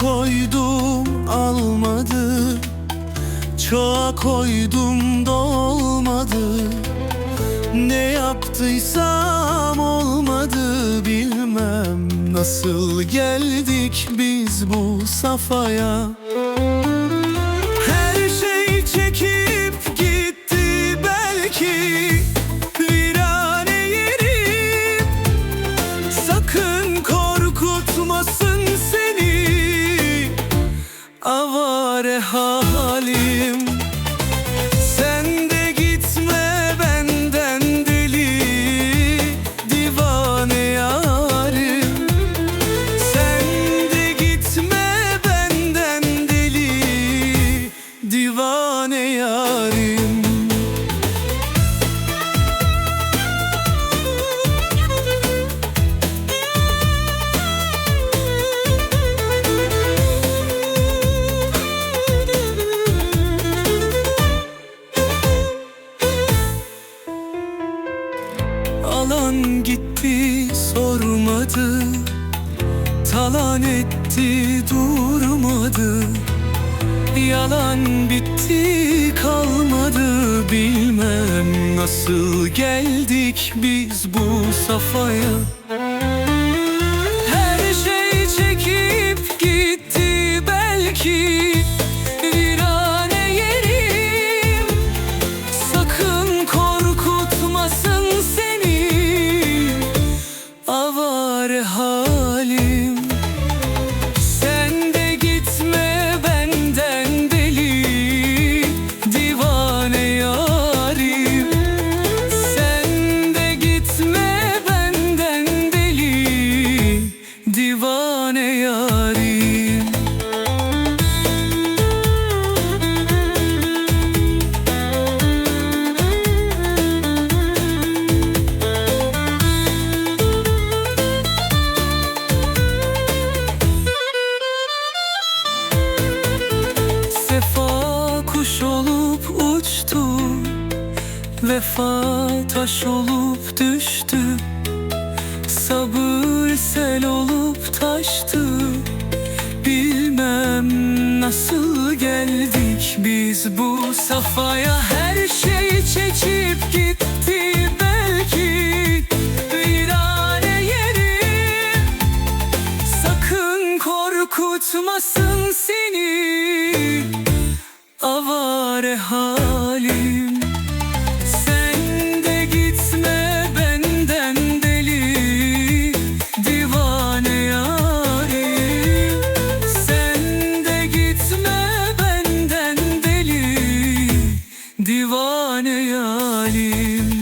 koydum almadı. Çoğa koydum da olmadı Ne yaptıysam olmadı. Bilmem Nasıl geldik biz bu safhaya Divane yarim. Alan gitti sormadı. Talan etti durmadı. Yalan bitti kalmadı Bilmem nasıl geldik biz bu safhaya Her şey çekip gitti belki Virane Sakın korkutmasın seni Avare halim Vefa taş olup düştü. Sabır sel olup taştı. Bilmem nasıl geldik biz bu safaya. Her şeyi çekip gitti belki. Virane yerim Sakın korkutmasın seni. Avare halim divane yalim